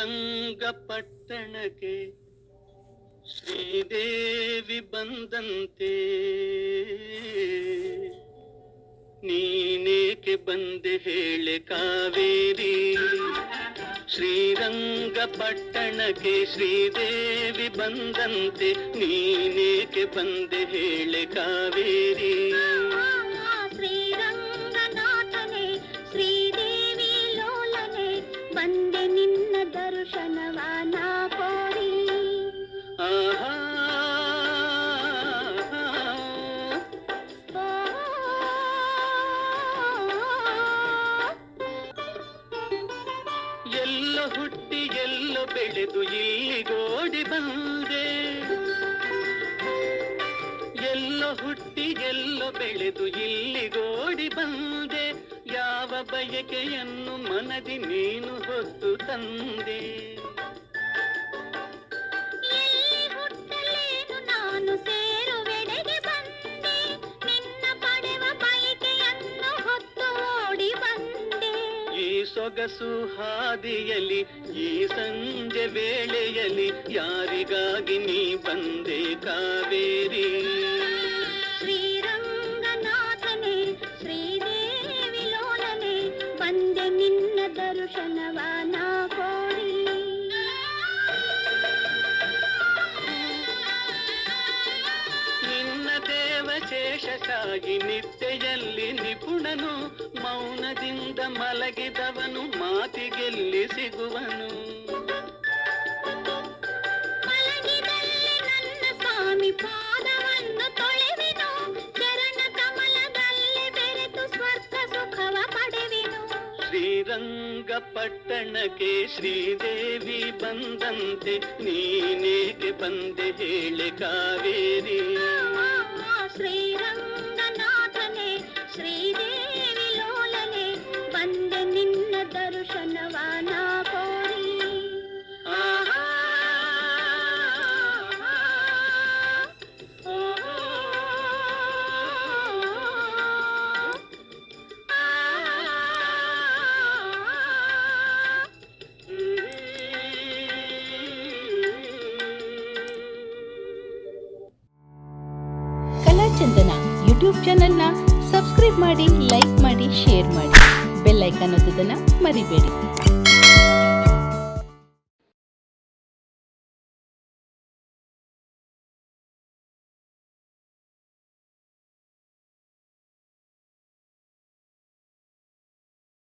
ಶ್ರೀರಂಗಪಟ್ಟಣಕ್ಕೆ ಶ್ರೀದೇವಿ ಬಂದಂತೆ ನೀನೇಕೆ ಬಂದೆ ಹೇಳೆ ಕಾವೇರಿ ಶ್ರೀರಂಗಪಟ್ಟಣಕ್ಕೆ ಶ್ರೀದೇವಿ ಬಂದಂತೆ ನೀನೇಕೆ ಬಂದೆ ಹೇಳೆ ಕಾವೇರಿ ಶ್ರೀರಂಗನಾಥನೇ ಬೆಳೆದು ಇಲ್ಲಿಗೋಡಿ ಬಂದೆ. ಎಲ್ಲ ಹುಟ್ಟಿ ಎಲ್ಲ ಬೆಳೆದು ಇಲ್ಲಿಗೋಡಿ ಬಂದೆ. ಬಯಕೆಯನ್ನು ಮನದಿ ನೀನು ಹೊತ್ತು ತಂದೆ. ನಾನು ಸೇರುವೆಡೆಗೆ ಬಂದೆ. ನಿನ್ನ ಪಡೆವ ಬಯಕೆಯನ್ನು ಹೊತ್ತು ಓಡಿ ಬಂದೆ. ಈ ಸೊಗಸು ಹಾದಿಯಲಿ ಈ ಸಂಜೆ ವೇಳೆಯಲ್ಲಿ ಯಾರಿಗಾಗಿ ನೀ ಬಂದೆ ಕಾವೇರಿ? ದರ್ಶನವ ನಾ ಕೋರಿ ನಿನ್ನ ದೇವಶೇಷಕ್ಕಾಗಿ ನಿತ್ಯೆಯಲ್ಲಿ ನಿಪುಣನು ಮೌನದಿಂದ ಮಲಗಿದವನು ಮಾತಿಗೆಲ್ಲಿ ಸಿಗುವನು ಶ್ರೀರಂಗಪಟ್ಟಣಕ್ಕೆ ಶ್ರೀದೇವಿ ಬಂದಂತೆ ನೀನೇಕೆ ಬಂದೆ ಹೇಳೆ ಕಾವೇರಿ ಕಲಾಚಂದನ ಯೂಟ್ಯೂಬ್ ಚಾನೆಲ್ನ ಸಬ್ಸ್ಕ್ರೈಬ್ ಮಾಡಿ ಲೈಕ್ ಮಾಡಿ ಶೇರ್ ಮಾಡಿ. ಬೆಲ್ ಐಕಾನ್ ಒತ್ತೋದನ್ನ ಮರಿಬೇಡಿ.